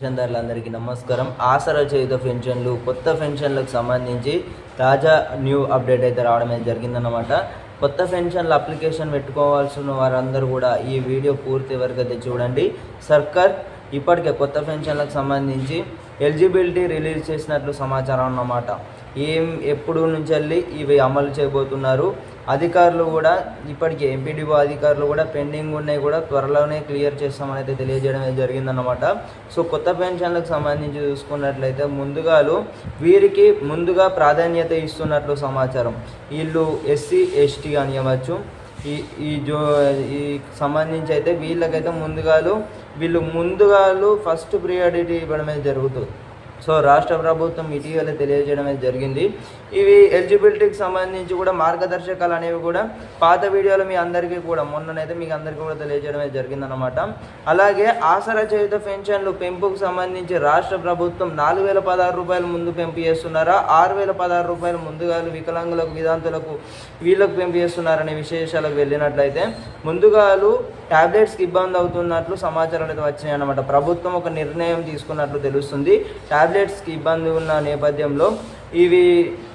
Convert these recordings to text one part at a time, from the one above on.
పెన్షన్దారులందరికీ నమస్కారం. ఆసరా చేయుత పెన్షన్లు కొత్త పెన్షన్లకు సంబంధించి తాజా న్యూ అప్డేట్ అయితే రావడం అయితే జరిగిందన్నమాట. కొత్త పెన్షన్ల అప్లికేషన్ పెట్టుకోవాల్సిన వారందరూ కూడా ఈ వీడియో పూర్తి వరకు అయితే చూడండి. సర్కార్ ఇప్పటికే కొత్త పెన్షన్లకు సంబంధించి ఎలిజిబిలిటీ రిలీజ్ చేసినట్లు సమాచారం అన్నమాట. ఏం ఎప్పుడు నుంచి వెళ్ళి ఇవి అమలు చేయబోతున్నారు? అధికారులు కూడా ఇప్పటికే ఎంపీడీఓ అధికారులు కూడా పెండింగ్ ఉన్నాయి కూడా త్వరలోనే క్లియర్ చేస్తామని అయితే తెలియజేయడం అయితే జరిగిందన్నమాట. సో కొత్త పెన్షన్లకు సంబంధించి చూసుకున్నట్లయితే ముందుగాలు వీరికి ముందుగా ప్రాధాన్యత ఇస్తున్నట్లు సమాచారం. వీళ్ళు ఎస్సీ ఎస్టీ కానివ్వచ్చు ఈ ఈ జో ఈ సంబంధించి అయితే వీళ్ళకైతే ముందుగాలు వీళ్ళు ముందుగాలు ఫస్ట్ ప్రియారిటీ ఇవ్వడం జరుగుతుంది సో రాష్ట్ర ప్రభుత్వం ఇటీవల తెలియజేయడం జరిగింది. ఇవి ఎలిజిబిలిటీకి సంబంధించి కూడా మార్గదర్శకాలు అనేవి కూడా పాత వీడియోలు మీ అందరికీ కూడా మొన్ననైతే మీకు అందరికీ కూడా తెలియజేయడం జరిగిందనమాట అలాగే ఆసరా చేయుత పెన్షన్లు పెంపుకు సంబంధించి రాష్ట్ర ప్రభుత్వం నాలుగు వేల పదహారు రూపాయలు ముందు పెంపు చేస్తున్నారా? ఆరు వేల పదహారు రూపాయలు ముందుగా వికలాంగులకు విధాంతులకు వీళ్ళకు పెంపు చేస్తున్నారనే విశేషాలకు వెళ్ళినట్లయితే ముందుగాలు ట్యాబ్లెట్స్కి ఇబ్బంది అవుతున్నట్లు సమాచారం అయితే వచ్చినాయి అన్నమాట ప్రభుత్వం ఒక నిర్ణయం తీసుకున్నట్లు తెలుస్తుంది. ట్యాబ్లెట్స్కి ఇబ్బంది ఉన్న నేపథ్యంలో ఇవి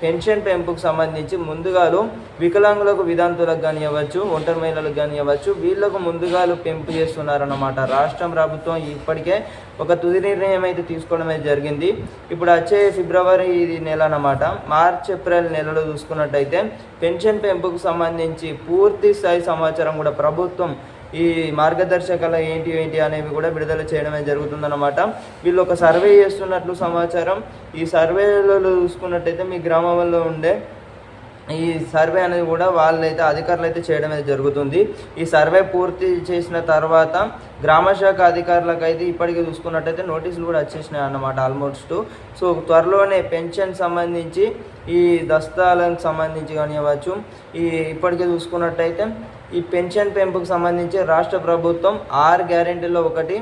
పెన్షన్ పెంపుకు సంబంధించి ముందుగాలు వికలాంగులకు విధాంతులకు కానివ్వచ్చు ఒంటరి మహిళలకు కానివ్వచ్చు వీళ్ళకు ముందుగాలు పెంపు చేస్తున్నారన్నమాట. రాష్ట్రం ప్రభుత్వం ఇప్పటికే ఒక తుది నిర్ణయం అయితే తీసుకోవడం అయితే జరిగింది. ఇప్పుడు వచ్చే ఫిబ్రవరి ఇది నెల అనమాట మార్చ్ ఏప్రిల్ నెలలో చూసుకున్నట్టయితే పెన్షన్ పెంపుకు సంబంధించి పూర్తి స్థాయి సమాచారం కూడా ప్రభుత్వం ఈ మార్గదర్శకాలు ఏంటి ఏంటి అనేవి కూడా విడుదల చేయడమే జరుగుతుందన్నమాట. వీళ్ళు ఒక సర్వే చేస్తున్నట్లు సమాచారం. ఈ సర్వేలో చూసుకున్నట్టయితే మీ గ్రామంలో ఉండే ఈ సర్వే అనేది కూడా వాళ్ళైతే అధికారులు అయితే చేయడం అయితే జరుగుతుంది. ఈ సర్వే పూర్తి చేసిన తర్వాత గ్రామ శాఖ అధికారులకు అయితే ఇప్పటికీ చూసుకున్నట్టయితే నోటీసులు కూడా వచ్చేసినాయి అన్నమాట ఆల్మోస్ట్. సో త్వరలోనే పెన్షన్ సంబంధించి ఈ దస్తాలకు సంబంధించి కానివ్వచ్చు ఈ ఇప్పటికే చూసుకున్నట్టయితే ఈ పెన్షన్ పెంపుకు సంబంధించి రాష్ట్ర ప్రభుత్వం ఆరు గ్యారెంటీలో ఒకటి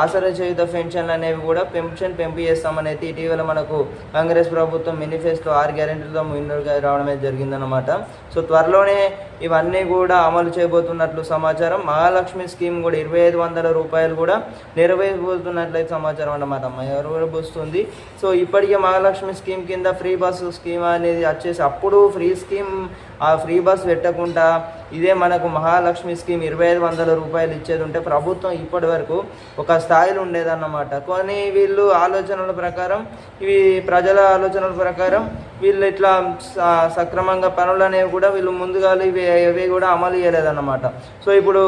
ఆసరా చేయుత పెన్షన్లు అనేవి కూడా పెన్షన్ పెంపు చేస్తామనేది ఇటీవల మనకు కాంగ్రెస్ ప్రభుత్వం మేనిఫెస్టో ఆరు గ్యారెంటీలతో ముందుగా రావడం అయితే జరిగిందనమాట సో త్వరలోనే ఇవన్నీ కూడా అమలు చేయబోతున్నట్లు సమాచారం. మహాలక్ష్మి స్కీమ్ కూడా ఇరవై ఐదు వందల రూపాయలు కూడా నెరవేర్బోతున్నట్లయితే సమాచారం అన్నమాట. నెరవేరబోస్తుంది సో ఇప్పటికే మహాలక్ష్మి స్కీమ్ కింద ఫ్రీ బస్సు స్కీమ్ అనేది వచ్చేసి అప్పుడు ఫ్రీ స్కీమ్ ఆ ఫ్రీ బస్ పెట్టకుండా ఇదే మనకు మహాలక్ష్మి స్కీమ్ ఇరవై ఐదు వందల రూపాయలు ఇచ్చేది ఉంటే ప్రభుత్వం ఇప్పటి వరకు ఒక స్థాయిలో ఉండేదన్నమాట. కానీ వీళ్ళు ఆలోచనల ప్రకారం ఇవి ప్రజల ఆలోచనల ప్రకారం వీళ్ళు ఇట్లా సక్రమంగా పనులు అనేవి కూడా వీళ్ళు ముందుగా ఇవి ఇవి కూడా అమలు చేయలేదన్నమాట. సో ఇప్పుడు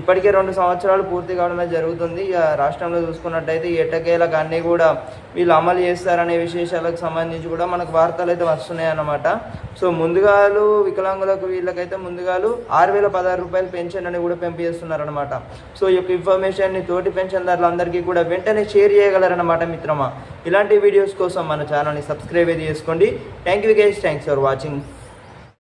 ఇప్పటికే రెండు సంవత్సరాలు పూర్తి కావడమే జరుగుతుంది. ఇక రాష్ట్రంలో చూసుకున్నట్టయితే ఈ ఎట్టకేలకు అన్నీ కూడా వీళ్ళు అమలు చేస్తారనే విశేషాలకు సంబంధించి కూడా మనకు వార్తలు అయితే వస్తున్నాయి అన్నమాట. సో ముందుగాలు వికలాంగులకు వీళ్ళకైతే ముందుగాలు ఆరు వేల పదహారు రూపాయలు పెన్షన్ అని కూడా పెంపు చేస్తున్నారనమాట సో ఈ యొక్క ఇన్ఫర్మేషన్ని తోటి అందరికీ కూడా వెంటనే షేర్ చేయగలరన్నమాట మిత్రమా. ఇలాంటి వీడియోస్ కోసం మన ఛానల్ని సబ్స్క్రైబ్ అయితే చేసుకోండి. Thank you guys thanks for watching